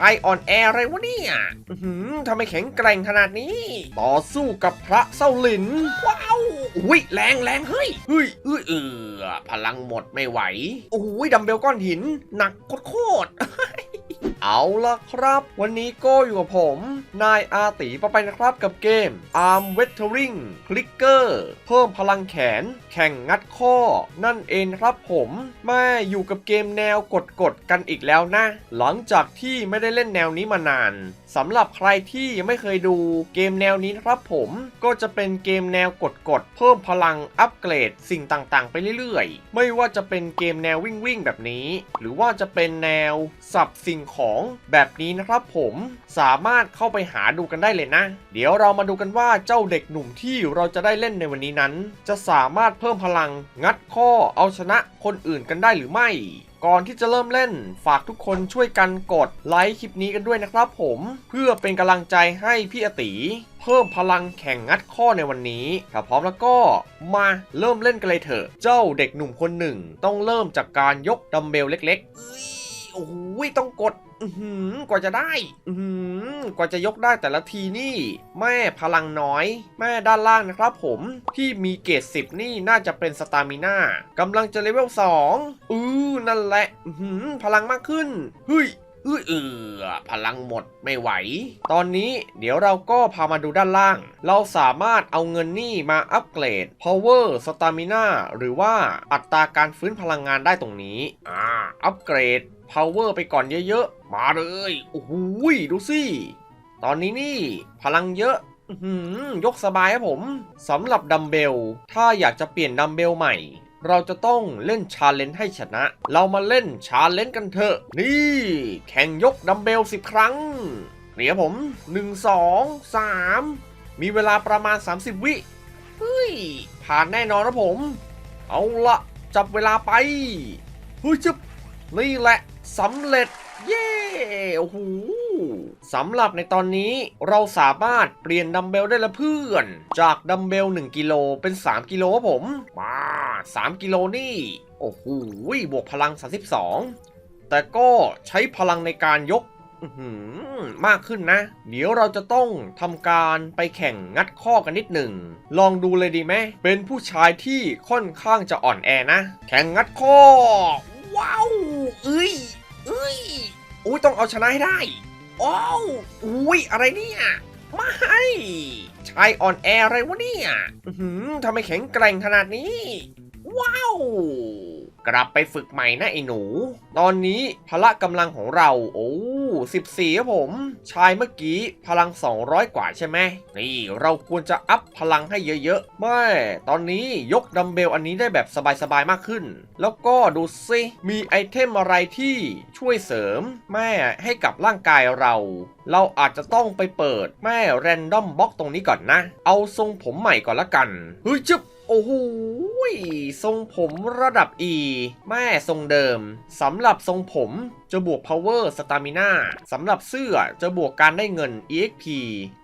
ชายอ่อนแออะไรวะเนี่ยหือทำไมแข็งแกร่งขนาดนี้ ต่อสู้กับพระเส้าหลิน ว้าวอุ้ยแรงแรงเฮ้ยเฮ้ยเออเออพลังหมดไม่ไหวโอ้ยดัมเบลก้อนหิน หนักโคตร เอาละครับ วันนี้ก็อยู่กับผม นายอาตีปะไปนะครับกับเกม Arm Wettering Clicker เพิ่มพลังแขน แข่งงัดข้อ นั่นเองครับผมมาอยู่กับเกมแนวกดกดๆกันอีกแล้วนะ หลังจากที่ไม่ได้เล่นแนวนี้มานาน สำหรับใครที่ยังไม่เคยดูเกมแนวนี้นะครับผมก็จะเป็นเกมแนวกดๆเพิ่มพลังอัปเกรดสิ่งต่างๆ ไปเรื่อยๆ ไม่ว่าจะเป็นเกมแนววิ่งๆแบบนี้ หรือว่าจะเป็นแนวสับสิ่งของแบบนี้นะครับผมสามารถเข้าไปหาดูกันได้เลยนะ เดี๋ยวเรามาดูกันว่าเจ้าเด็กหนุ่มที่เราจะได้เล่นในวันนี้นั้น จะสามารถเพิ่มพลังงัดข้อเอาชนะคนอื่นกันได้หรือไม่ ก่อนที่จะเริ่มเล่น ฝากทุกคนช่วยกันกดไลค์คลิปนี้กันด้วยนะครับผมเพื่อเป็นกำลังใจให้พี่อติเพิ่มพลังแข่งงัดข้อในวันนี้ ถ้าพร้อมแล้วก็มาเริ่มเล่นกันเลยเถอะ เจ้าเด็กหนุ่มคนหนึ่ง ต้องเริ่มจากการยกดัมเบลเล็กๆ โอ้โหต้องกดหือกว่าจะได้หือกว่าจะยกได้แต่ละทีนี่ แม่พลังน้อย แม่ด้านล่างนะครับผมที่มีเกรด10นี่น่าจะเป็นสตามิน่ากำลังจะเลเวล2อือนั่นแหละหือพลังมากขึ้นเฮ้ยเออเออพลังหมดไม่ไหว ตอนนี้เดี๋ยวเราก็พามาดูด้านล่าง เราสามารถเอาเงินนี่มาอัปเกรด power stamina หรือว่าอัตราการฟื้นพลังงานได้ตรงนี้ อ่า อัปเกรด power ไปก่อนเยอะๆ มาเลย โอ้โหดูสิ ตอนนี้นี่พลังเยอะยกสบายครับผมสำหรับดัมเบล ถ้าอยากจะเปลี่ยนดัมเบลใหม่ เราจะต้องเล่นชาเลนจ์ให้ชนะ เรามาเล่นชาเลนจ์กันเถอะ นี่ แข่งยกดัมเบล10 ครั้งเดี๋ยวผม 1 2 3 มีเวลาประมาณ 30 วิเฮ้ย ผ่านแน่นอนนะผม เอาละจับเวลาไปเฮ้ยจึบ นี่แหละสำเร็จ เย้โอ้โหสำหรับในตอนนี้เราสามารถเปลี่ยนดัมเบลได้ละเพื่อน จากดัมเบล1กิโลเป็น 3 กิโลครับผม มา 3 กิโลนี่ โอ้โหบวกพลัง 32 แต่ก็ใช้พลังในการยกมากขึ้นนะ เดี๋ยวเราจะต้องทำการไปแข่งงัดข้อกันนิดหนึ่ง ลองดูเลยดีไหม เป็นผู้ชายที่ค่อนข้างจะอ่อนแอนะ แข่งงัดข้อ ว้าวเอ้ยเอ้ยอุ้ยต้องเอาชนะให้ได้อ้าวอุ้ยอะไรเนี่ยไม่ชายอ่อนแออะไรวะเนี่ยหือทำไมแข็งแกร่งขนาดนี้ ว้าว กลับไปฝึกใหม่นะไอ้หนู ตอนนี้พละกำลังของเรา โอ้14ครับผม ชายเมื่อกี้พลัง 200 กว่าใช่ไหม นี่เราควรจะอัพพลังให้เยอะๆ ไม่ ตอนนี้ยกดัมเบลอันนี้ได้แบบสบายๆ มากขึ้น แล้วก็ดูสิมีไอเทมอะไรที่ช่วยเสริม แม่ให้กับร่างกายเรา เราอาจจะต้องไปเปิดแม่แรนดอมบล็อกตรงนี้ก่อนนะ เอาทรงผมใหม่ก่อนละกัน เฮ้ยจึ๊บ อ้โหทรงผมระดับ E แม่ทรงเดิมสำหรับทรงผมจะบวก power stamina สำหรับเสื้อจะบวกการได้เงิน exp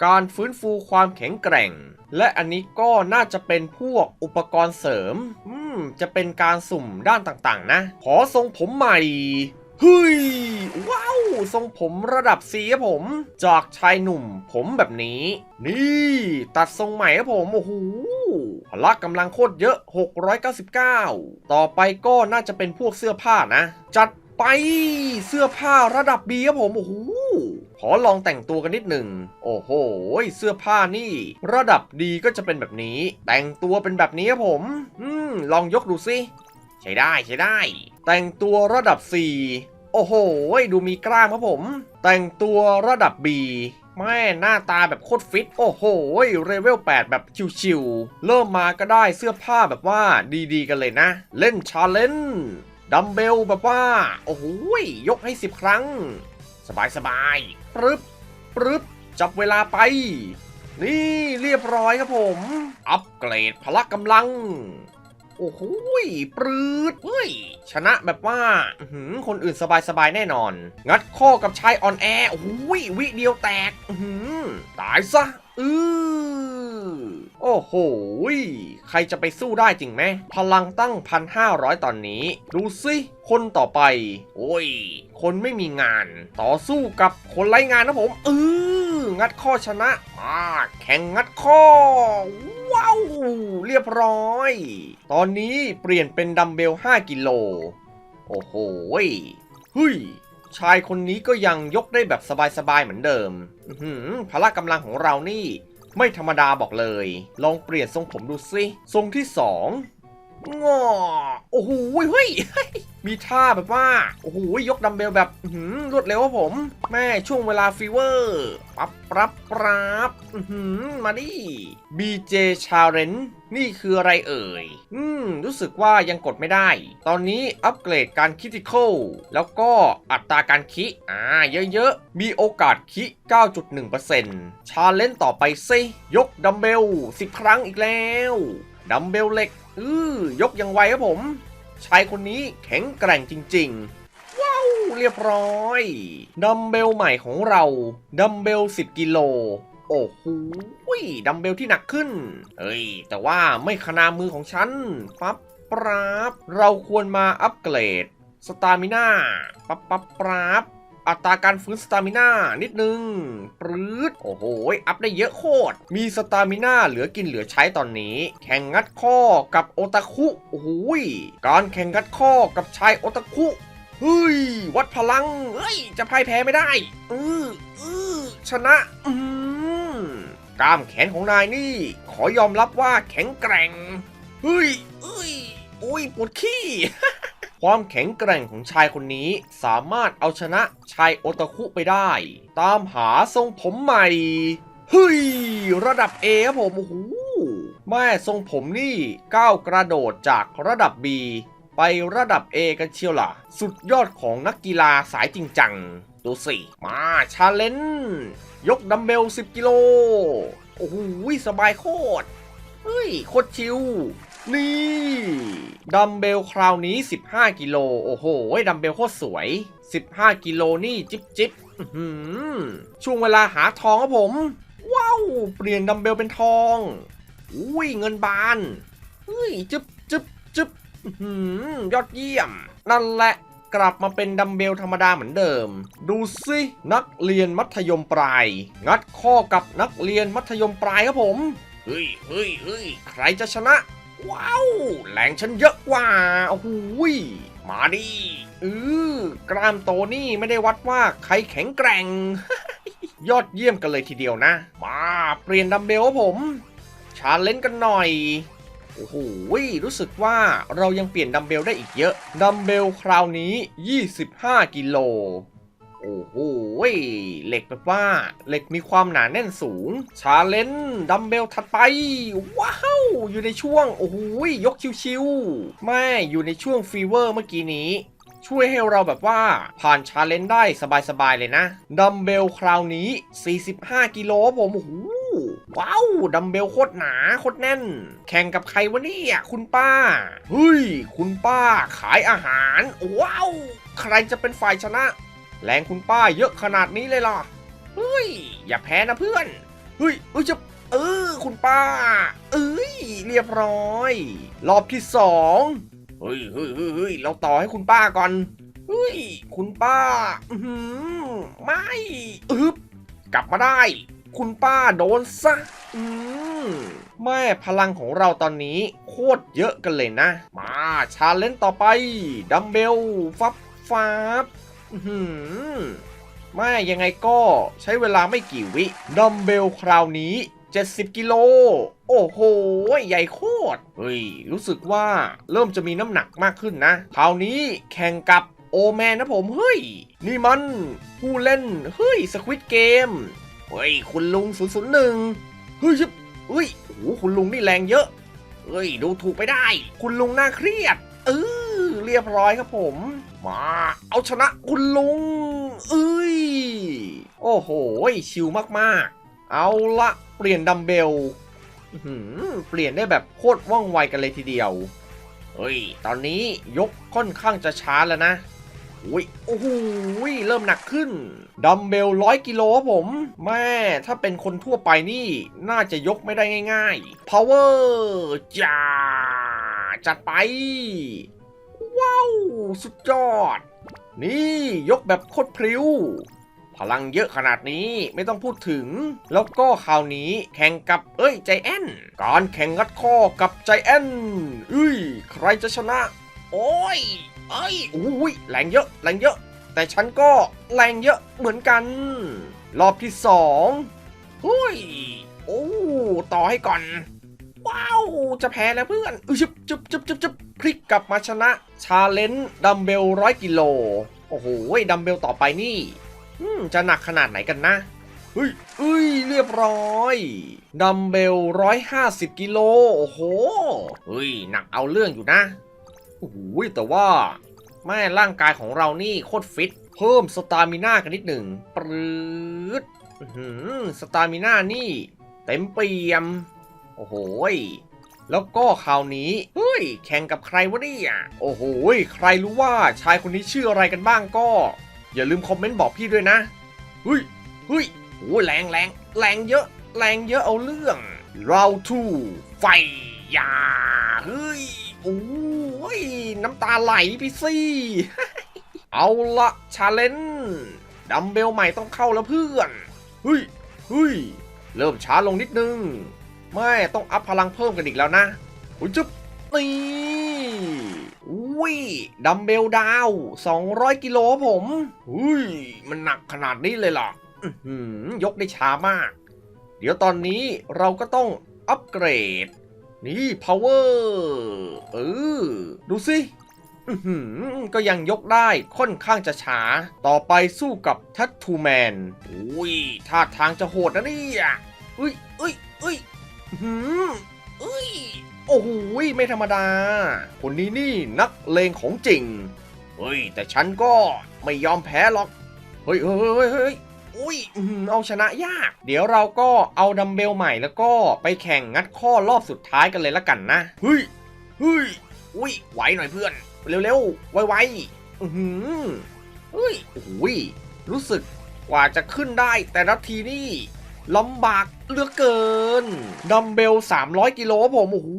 การฟื้นฟูความแข็งแกร่ง และอันนี้ก็น่าจะเป็นพวกอุปกรณ์เสริม อืม จะเป็นการสุ่มด้านต่างๆ นะ ขอทรงผมใหม่เฮ้ยว้าวทรงผมระดับสีครับผม จากชายหนุ่มผมแบบนี้ นี่ ตัดทรงใหม่ครับผม โอ้โห พละกำลังโคตรเยอะ 699 ต่อไปก็น่าจะเป็นพวกเสื้อผ้านะ จัดไปเสื้อผ้าระดับ B ครับผมโอ้โหขอลองแต่งตัวกันนิดหนึ่ง โอ้โห เสื้อผ้านี่ ระดับดีก็จะเป็นแบบนี้ แต่งตัวเป็นแบบนี้ครับผม อืม ลองยกดูสิ ใช้ได้ใช้ได้ แต่งตัวระดับ 4 โอ้โห ดูมีกล้ามครับผม แต่งตัวระดับ B แม่หน้าตาแบบโคตรฟิต โอ้โหเลเวล 8 แบบชิวๆ เริ่มมาก็ได้เสื้อผ้าแบบว่าดีๆ กันเลยนะ เล่นชาเลนจ์ดัมเบลแบบว่า โอ้โหยกให้ 10 ครั้ง สบายๆปรึบปรึบจับเวลาไป นี่เรียบร้อยครับผม อัปเกรดพละกำลัง โอ้โหยปรืดเฮ้ย ชนะแบบว่าหืคนอื่นสบายๆแน่นอน งัดข้อกับชายอ่อนแอโอ้โหยวิเดียวแตกหืตายซะอือโอ้โห ใครจะไปสู้ได้จริงไหม พลังตั้ง 1,500 ตอนนี้ ดูสิคนต่อไป โอ้ย คนไม่มีงาน ต่อสู้กับคนไร้งานนะผมเอองัดข้อชนะมาแข่งงัดข้อ ว้าว เรียบร้อย ตอนนี้เปลี่ยนเป็นดัมเบล 5 กิโล โอ้โหเฮ้ย ชายคนนี้ก็ยังยกได้แบบสบายๆเหมือนเดิมหือพละกำลังของเรานี่ ไม่ธรรมดาบอกเลย ลองเปลี่ยนทรงผมดูสิ ทรงที่สองงอโอ้โหเฮ้ย มีท่าแบบว่า โอ้โห ยกดัมเบลแบบรวดเร็วครับผม แม่ช่วงเวลาฟีเวอร์ ปั๊บปรับปรับมาดิ BJ Challenge นี่คืออะไรเอ่ย อืม รู้สึกว่ายังกดไม่ได้ ตอนนี้อัปเกรดการคิติคอลแล้วก็อัตราการคิ อ่า เยอะๆ มีโอกาสคิ 9.1%ชาเลนจ์ต่อไปซิยกดัมเบล 10 ครั้งอีกแล้ว ดัมเบลเหล็ก อือยกยังไวครับผม ชายคนนี้แข็งแกร่งจริง ๆ ว้าว เรียบร้อย ดัมเบลใหม่ของเรา ดัมเบล 10 กิโล โอ้โหดัมเบลที่หนักขึ้น เฮ้ย แต่ว่าไม่ขนามือของฉัน ปั๊บปราบ เราควรมาอัปเกรด สตามิน่า ปั๊บปั๊บปราบ อัตราการฟื้นสตามิน่านิดนึงปรื๊ดโอ้โห อัพได้เยอะโคตร มีสตามิน่าเหลือกินเหลือใช้ตอนนี้ แข่งงัดข้อกับโอตาคุโอ้โหยการแข่งงัดข้อกับชายโอตาคุเฮ้ย วัดพลัง เฮ้ย จะพ่ายแพ้ไม่ได้เออเออชนะ อืมกล้ามแขนของนายนี่ ขอยอมรับว่าแข็งแกร่ง เฮ้ยเอ้ย โอ้ยปวดขี้ ความแข็งแกร่งของชายคนนี้สามารถเอาชนะชายโอตาคุไปได้ ตามหาทรงผมใหม่เฮ้ยระดับ A ครับผมโอ้โหแม่ทรงผมนี่ก้าวกระโดดจากระดับ B ไประดับ A กันเชียวล่ะ สุดยอดของนักกีฬาสายจริงจังดูสิ มาชาเลนจ์ยกดัมเบล 10 กิโล โอ้โห สบายโคตร เฮ้ย โคตรชิว นี่ดัมเบลคราวนี้ 15 กิโล โอ้โหดัมเบลโคตรสวย 15 กิโลนี่จิบจิบช่วงเวลาหาทองครับผม ว้าว เปลี่ยนดัมเบลเป็นทอง อุ้ยเงินบานเฮ้ยจึบจึบจึบยอดเยี่ยม นั่นแหละกลับมาเป็นดัมเบลธรรมดาเหมือนเดิม ดูสินักเรียนมัธยมปลาย งัดข้อกับนักเรียนมัธยมปลายครับผม เฮ้ยเฮ้ยเฮ้ยใครจะชนะ ว้าว แรงฉันเยอะกว่าโอ้โหมาดิเออกล้ามโตนี่ไม่ได้วัดว่าใครแข็งแกร่ง ยอดเยี่ยมกันเลยทีเดียวนะ มาเปลี่ยนดัมเบลผม ชาเลนจ์กันหน่อยโอ้โหรู้สึกว่าเรายังเปลี่ยนดัมเบลได้อีกเยอะ ดัมเบลคราวนี้ 25 กิโล โอ้โหเหล็กแบบว่าเหล็กมีความหนาแน่นสูง ชาเลนจ์ดัมเบลถัดไป ว้าว อยู่ในช่วง โอ้โหยกชิวๆแม่อยู่ในช่วงฟีเวอร์เมื่อกี้นี้ ช่วยให้เราแบบว่าผ่านชาเลนจ์ได้สบาย ๆ เลยนะดัมเบลคราวนี้ 45 กิโลผมโอ้โหว้าวดัมเบลโคตรหนาโคตรแน่น แข่งกับใครวะเนี่ยคุณป้า เฮ้ย คุณป้าขายอาหาร ว้าว ใครจะเป็นฝ่ายชนะ แรงคุณป้าเยอะขนาดนี้เลยเหรอเฮ้ย อย่าแพ้นะเพื่อน เฮ้ยเอ้ยจะเออคุณป้า เอ้ยเรียบร้อย รอบที่สองเฮ้ยเฮ้ยเฮ้ยเราต่อให้คุณป้าก่อนเฮ้ยคุณป้า อือหือไม่อึบกลับมาได้ คุณป้าโดนซะอืมแม่พลังของเราตอนนี้โคตรเยอะกันเลยนะ มาชาเลนจ์ต่อไป ดัมเบล ฟับฟับ อื้อหือแม่ยังไงก็ใช้เวลาไม่กี่วิดัมเบลคราวนี้ 70 กิโล โอ้โห ใหญ่โคตร เฮ้ย รู้สึกว่าเริ่มจะมีน้ำหนักมากขึ้นนะ คราวนี้แข่งกับโอแมนนะผม เฮ้ย นี่มันผู้เล่น เฮ้ย สควิตเกม เฮ้ย คุณลุง 001 เฮ้ยชิบเฮ้ยโอ้โหคุณลุงนี่แรงเยอะ เฮ้ย ดูถูกไปได้ คุณลุงน่าเครียด เออเรียบร้อยครับผม มา เอาชนะคุณลุงเอ้ย โอ้โห ชิลมากๆ เอาละเปลี่ยนดัมเบลเปลี่ยนได้แบบโคตรว่องไวกันเลยทีเดียว เฮ้ย ตอนนี้ยกค่อนข้างจะช้าแล้วนะอุ้ยโอ้โหเริ่มหนักขึ้น ดัมเบลร้อยกิโลครับผม แม่ ถ้าเป็นคนทั่วไปนี่ น่าจะยกไม่ได้ง่ายๆ power จ้าจัดไป สุดยอด นี่ยกแบบโคตรพริ้ว พลังเยอะขนาดนี้ไม่ต้องพูดถึง แล้วก็คราวนี้แข่งกับเอ้ยใจแอนการแข่งงัดข้อกับใจแอนเอ้ยใครจะชนะ โอ้ยเอ้ยอุ้ยแรงเยอะแรงเยอะ แต่ฉันก็แรงเยอะเหมือนกัน รอบที่สองหุ้ยโอ้ต่อให้ก่อน ว้าว จะแพ้แล้วเพื่อนอึบจุบจุบจุบจุบพลิกกลับมาชนะชาเลนจ์ดัมเบลร้อยกิโล โอ้โหดัมเบลต่อไปนี่จะหนักขนาดไหนกันนะเฮ้ยเอ้ย เรียบร้อย ดัมเบลร้อยห้าสิบกิโล โอ้โหเฮ้ย หนักเอาเรื่องอยู่นะ โอ้โหแต่ว่า แม่ร่างกายของเรานี่โคตรฟิต เพิ่มสตามิน่ากันนิดหนึ่งปรืดอื้อหือสตามิน่านี่ เต็มเปี่ยม อ้โหแล้วก็คราวนี้เฮ้ย แข่งกับใครวะเนี่ยโอ้โหใครรู้ว่าชายคนนี้ชื่ออะไรกันบ้างก็ อย่าลืมคอมเมนต์บอกพี่ด้วยนะเฮ้ยเฮ้ยโอ้ยแรงแรงแรงเยอะ แรงเยอะเอาเรื่อง เราทูไฟยาเฮ้ยโอ้ยน้ำตาไหลพี่ซี่เอาละชาเลนจ์ดัมเบลใหม่ต้องเข้าแล้วเพื่อนเฮ้ยเฮ้ยเริ่มช้าลงนิดนึง ไม่ต้องอัพพลังเพิ่มกันอีกแล้วนะอุ้ยจุ๊บนี่อุ้ยดัมเบลดาว 200 กิโลผมอุ้ยมันหนักขนาดนี้เลยหรอยกได้ช้ามาก เดี๋ยวตอนนี้เราก็ต้องอัปเกรด นี่ power เออ ดูสิก็ยังยกได้ค่อนข้างจะช้า ต่อไปสู้กับทัตทูแมนอุ้ยท่าทางจะโหดนะนี่อุ้ยอุ้ยอุ้ยอื้อ หืออุ้ย โอ้โหไม่ธรรมดา คนนี้นี่นักเลงของจริง เฮ้ย แต่ฉันก็ไม่ยอมแพ้หรอก เฮ้ยเฮ้ยเฮ้ยเฮ้ยอุ้ยอื้อหือเอาชนะยาก เดี๋ยวเราก็เอาดัมเบลใหม่แล้วก็ไปแข่งงัดข้อรอบสุดท้ายกันเลยละกันนะ เฮ้ย เฮ้ย อุ้ย ไหวหน่อยเพื่อน เร็วๆ ไวๆ อือหือเฮ้ยโอ้ยรู้สึกกว่าจะขึ้นได้แต่ละทีนี่ ลำบากเหลือกเกิน ดัมเบล 300 กิโลผมโอ้โห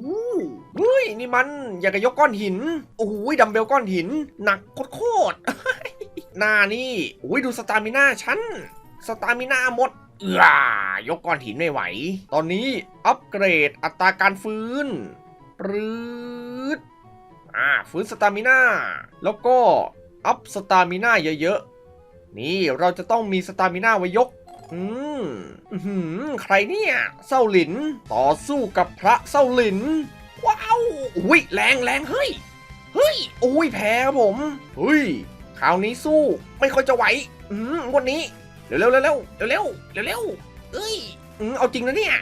เฮ้ยนี่มันอยากจะยกก้อนหิน โอ้โหดัมเบลก้อนหิน หนักโคตรหน้านี่โอ้ยดูสตามิน่าฉัน สตามิน่าหมดเอือยกก้อนหินไม่ไหว ตอนนี้อัปเกรดอัตราการฟื้นปรืดอ่าฟื้นสตามิน่าแล้วก็อัพสตามิน่าเยอะๆ นี่เราจะต้องมีสตามิน่าไว้ยก อืม หืใครเนี่ยเศร้าหลิน ต่อสู้กับพระเศร้าหลิน ว้าวอุ้ยแรงแรงเฮ้ย เฮ้ยอุ้ยแพ้ครับผมเฮ้ยคราวนี้สู้ไม่ค่อยจะไหวอืมวันนี้เร็วเร็วเร็วเร็วเร็วเร็วเอ้ยอืมเอาจริงนะเนี่ย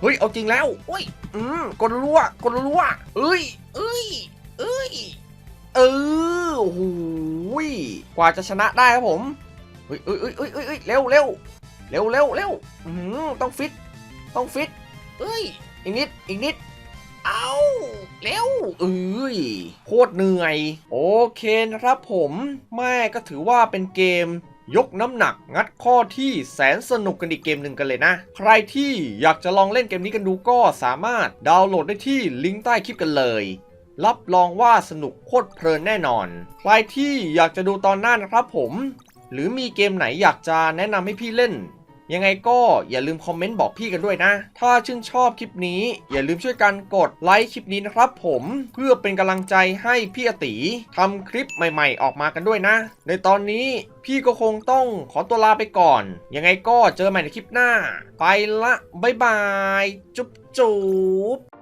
เฮ้ยเอาจริงแล้วอุ้ยอืมกดรัวกดรัวเอ้ยเอ้ยเอ้ยเออหูยกว่าจะชนะได้ครับผมเฮ้ยเอ้ยเอ้ยเอ้ยเร็วเร็ว เร็วเร็วเร็วต้องฟิต ต้องฟิต เอ้ย อีกนิด อีกนิด เอาเร็วเอ้ย โคตรเหนื่อย โอเคนะครับผมแม่ก็ถือว่าเป็นเกมยกน้ำหนักงัดข้อที่แสนสนุกกันอีกเกมหนึ่งกันเลยนะ ใครที่อยากจะลองเล่นเกมนี้กันดูก็สามารถดาวน์โหลดได้ที่ลิงก์ใต้คลิปกันเลย รับรองว่าสนุกโคตรเพลินแน่นอน ใครที่อยากจะดูตอนหน้านะครับผม หรือมีเกมไหนอยากจะแนะนำให้พี่เล่น ยังไงก็อย่าลืมคอมเมนต์บอกพี่กันด้วยนะ ถ้าชื่นชอบคลิปนี้ อย่าลืมช่วยกันกดไลค์คลิปนี้นะครับผมเพื่อเป็นกำลังใจให้พี่อติทำคลิปใหม่ๆ ออกมากันด้วยนะ ในตอนนี้พี่ก็คงต้องขอตัวลาไปก่อน ยังไงก็เจอใหม่ในคลิปหน้า ไปละบ๊ายบาย จุ๊บจุ๊บ